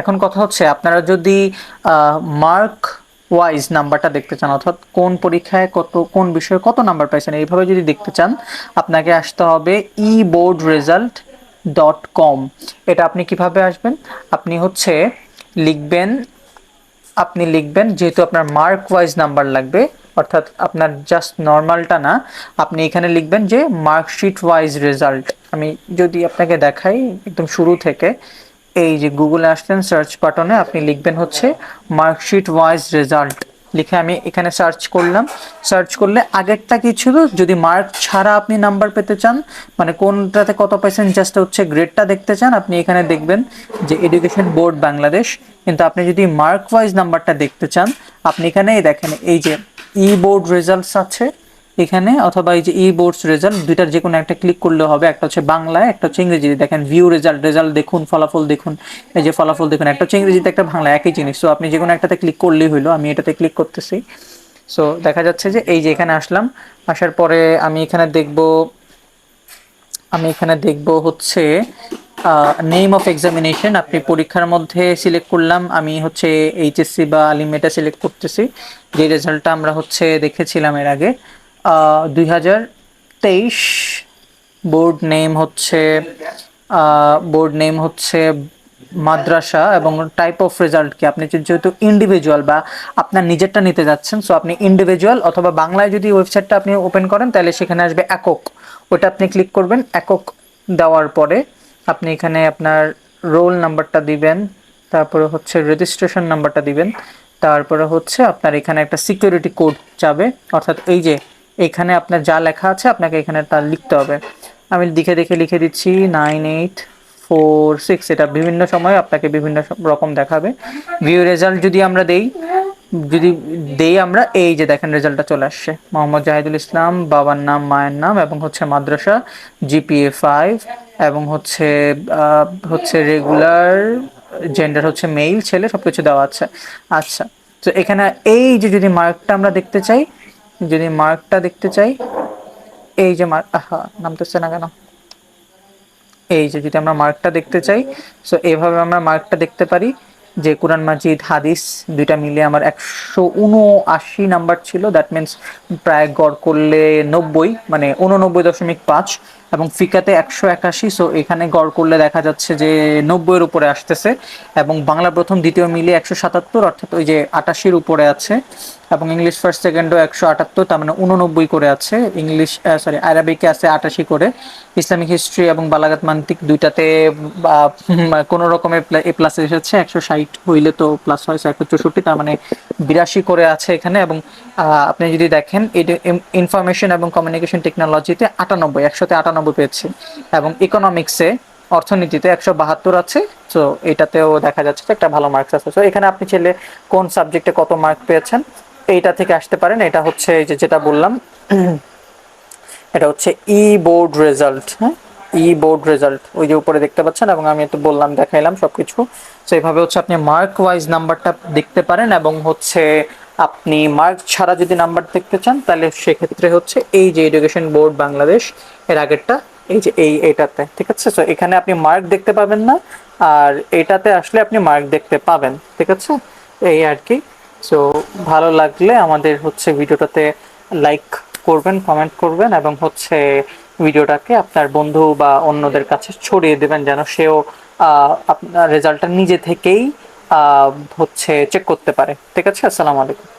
এখন কথা হচ্ছে, আপনারা যদি মার্ক ওয়াইজ নাম্বারটা দেখতে চান, অর্থাৎ কোন পরীক্ষায় কত, কোন বিষয়ে কত নাম্বার পাইছেন, এইভাবে যদি দেখতে চান, আপনাকে আসতে হবে E board result dot com এটা আপনি কীভাবে আসবেন? আপনি হচ্ছে লিখবেন, আপনি লিখবেন, যেহেতু আপনার মার্ক ওয়াইজ নাম্বার লাগবে, অর্থাৎ আপনার জাস্ট নর্মালটা না, আপনি এখানে লিখবেন যে মার্কশিট ওয়াইজ রেজাল্ট আমি যদি আপনাকে দেখাই, একদম শুরু থেকে এই যে গুগলে আসলেন সার্চ বাটনে আপনি লিখবেন হচ্ছে মার্কশিট ওয়াইজ রেজাল্ট লিখে আমি এখানে সার্চ করলাম। সার্চ করলে আগেরটা কি ছিল? যদি মার্ক ছাড়া আপনি নাম্বার পেতে চান মানে কোনটাতে কত পার্সেন্ট জাস্ট হচ্ছে গ্রেডটা দেখতে চান, আপনি এখানে দেখবেন যে এডুকেশন বোর্ড বাংলাদেশ কিন্তু আপনি যদি মার্ক ওয়াইজ নাম্বারটা দেখতে চান, আপনি এখানে দেখেন এই যে ই বোর্ড রেজাল্টস আছে। এখানে অথবা এই যে ই বোর্ডস রেজাল্ট দুইটার যে কোনো একটা ক্লিক করলে হবে। একটা হচ্ছে বাংলায় একটা হচ্ছে ইংরেজিতে। দেখেন ভিউ রেজাল্ট রেজাল্ট দেখুন, ফলাফল দেখুন। এই যে ফলাফল দেখুন, একটা হচ্ছে ইংরেজিতে, একটা বাংলা, একই জিনিস। সো আপনি যে কোনো একটাতে ক্লিক করলেই হলো, আমি এটাতে ক্লিক করতেছি। সো দেখা যাচ্ছে যে এই যে এখানে আসলাম, আসার পরে আমি এখানে দেখব, আমি এখানে দেখব হচ্ছে নেম অফ এক্সামিনেশন আপনি পরীক্ষার মধ্যে সিলেক্ট করলাম, আমি হচ্ছে এইচএসসি বা আলিমেটা সিলেক্ট করতেছি। যে রেজাল্টটা আমরা হচ্ছে দেখেছিলাম এর আগে। দুই হাজার তেইশ বোর্ড নেম হচ্ছে বোর্ড নেম হচ্ছে মাদ্রাসা এবং টাইপ অফ রেজাল্ট কি? আপনি যেহেতু ইন্ডিভিজুয়াল বা আপনার নিজেরটা নিতে যাচ্ছেন সো আপনি ইন্ডিভিজুয়াল অথবা বাংলায় যদি ওয়েবসাইটটা আপনি ওপেন করেন, তাহলে সেখানে আসবে একক। ওটা আপনি ক্লিক করবেন, একক দেওয়ার পরে আপনি এখানে আপনার রোল নাম্বারটা দিবেন, তারপরে হচ্ছে রেজিস্ট্রেশন নাম্বারটা দিবেন, তারপরে হচ্ছে আপনার এখানে একটা সিকিউরিটি কোড যাবে। অর্থাৎ এই যে এখানে আপনার যা লেখা আছে, আপনাকে এখানে তা লিখতে হবে। আমি দেখে দেখে লিখে দিচ্ছি নাইন এইট ফোর সিক্স এটা বিভিন্ন সময় আপনাকে বিভিন্ন রকম দেখাবে। ভিউ রেজাল্ট যদি আমরা দেই, যদি দেই আমরা, এই যে দেখেন রেজাল্টটা চলে আসছে। মোহাম্মদ জাহিদুল ইসলাম, বাবার নাম, মায়ের নাম, এবং হচ্ছে মাদ্রাসা জিপিএ ফাইভ এবং হচ্ছে হচ্ছে রেগুলার জেন্ডার হচ্ছে মেইল ছেলে সব কিছু দেওয়া আছে। আচ্ছা তো এখানে এই যে যদি মার্কটা আমরা দেখতে চাই যদি মার্কটা দেখতে চাই, এই যে মার্ক, আহা, নামতেছে না কেন? এই যে যদি আমরা মার্কটা দেখতে চাই সো এভাবে আমরা মার্কটা দেখতে পারি যে কোরআন মাজিদ হাদিস দুইটা মিলে আমার একশো উনআশি নাম্বার ছিল। দ্যাট মিনস প্রায় গড় করলে নব্বই মানে উননব্বই দশমিক পাঁচ। এবং ফিকাতে একশো একাশি সো এখানে গড় করলে দেখা যাচ্ছে যে নব্বইয়ের উপরে আসতেছে এবং বাংলা প্রথম, দ্বিতীয় মিলে একশো সাতাত্তর, অর্থাৎ ওই যে আটাশির উপরে আছে এবং ইংলিশ ফার্স্ট সেকেন্ডও একশো আটাত্তর, তার মানে উননব্বই করে আছে। ইংলিশ সরি আরবিকে আছে আটাশি করে। ইসলামিক হিস্ট্রি এবং বালাগাত মান্তিক দুইটাতে কোনো রকমের এ প্লাস এসেছে। একশো ষাট হইলে তো প্লাস হয় একশো চৌষট্টি, তার মানে বিরাশি করে আছে এখানে। এবং আপনি যদি দেখেন, এটা ইনফরমেশন এবং কমিউনিকেশন টেকনোলজিতে আটানব্বই, একশোতে আটানব্বই পেয়েছে। এবং ইকোনমিক্সে অর্থনীতিতে একশো বাহাত্তর আছে, তো এটাতেও দেখা যাচ্ছে একটা ভালো মার্কস আছে। তো এখানে আপনি ছেলে কোন সাবজেক্টে কত মার্ক পেয়েছেন, এইটা থেকে আসতে পারেন। এটা হচ্ছে যে যেটা বললাম, এটা হচ্ছে ই বোর্ড রেজাল্ট হ্যাঁ? ই বোর্ড রেজাল্ট ওই যে উপরে দেখতে পাচ্ছেন, এবং আমি তো বললাম, দেখাইলাম সব কিছু তো এইভাবে হচ্ছে আপনি মার্ক ওয়াইজ নাম্বারটা দেখতে পারেন, এবং হচ্ছে আপনি মার্ক ছাড়া যদি নাম্বার দেখতে চান, তাহলে সেক্ষেত্রে হচ্ছে এই যে এডুকেশন বোর্ড বাংলাদেশ এর আগেরটা, এই যে এই এটাতে, ঠিক আছে? তো এখানে আপনি মার্ক দেখতে পাবেন না, আর এটাতে আসলে আপনি মার্ক দেখতে পাবেন, ঠিক আছে? এই আর কি। সো ভালো লাগলে আমাদের হচ্ছে ভিডিওটাতে লাইক করবেন কমেন্ট করবেন, এবং হচ্ছে ভিডিওটাকে আপনার বন্ধু বা অন্যদের কাছে ছড়িয়ে দেবেন, যেন সেও আপনার রেজাল্টটা নিজে থেকেই হচ্ছে চেক করতে পারে। ঠিক আছে? আসসালামু আলাইকুম।